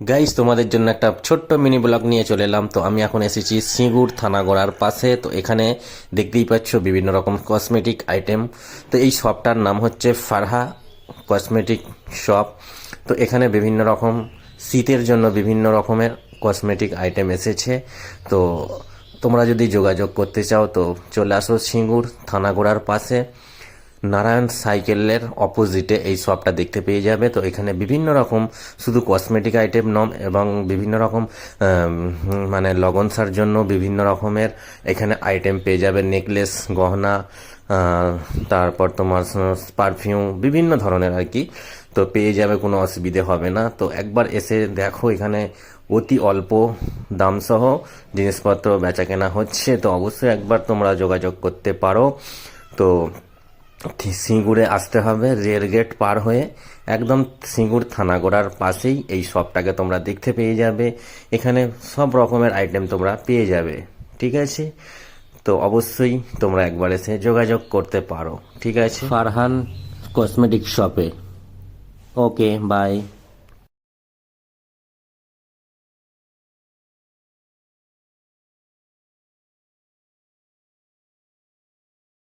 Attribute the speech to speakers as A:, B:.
A: Guys তোমাদের জন্য একটা ছোট্ট মিনি ব্লগ নিয়ে চলে এলাম। তো আমি এখন এসেছি সিঙ্গুর থানাগড়ার পাশে। তো এখানে দেখতেই পাচ্ছ বিভিন্ন রকম কসমেটিক আইটেম তো এই শপটার নাম হচ্ছে ফারহা কসমেটিক শপ তো এখানে বিভিন্ন রকম শীতের জন্য বিভিন্ন রকমের কসমেটিক আইটেম এসেছে। তো তোমরা যদি যোগাযোগ করতে চাও, তো চলে আসো সিঙ্গুর থানাগোড়ার পাশে। নারায়ণ সাইকেলের অপোজিটে এই শপটা দেখতে পেয়ে যাবে। তো এখানে বিভিন্ন রকম, শুধু কসমেটিক আইটেম নম, এবং বিভিন্ন রকম মানে লগনসার জন্য বিভিন্ন রকমের এখানে আইটেম পেয়ে যাবে। নেকলেস গহনা তারপর তোমার পারফিউম বিভিন্ন ধরনের আর কি। তো পেয়ে যাবে, কোনো অসুবিধে হবে না। তো একবার এসে দেখো, এখানে অতি অল্প দামসহ জিনিসপত্র বেচা কেনা হচ্ছে। তো অবশ্যই একবার তোমরা যোগাযোগ করতে পারো। তো সিঙ্গুরে আসতে হবে, রেল গেট পার হয়ে একদম সিঙ্গুর থানাগোড়ার পাশেই এই শপটাকে তোমরা দেখতে পেয়ে যাবে। এখানে সব রকমের আইটেম তোমরা পেয়ে যাবে, ঠিক আছে? তো অবশ্যই তোমরা একবার এসে যোগাযোগ করতে পারো, ঠিক আছে? ফারহান কসমেটিক শপে ওকে বাই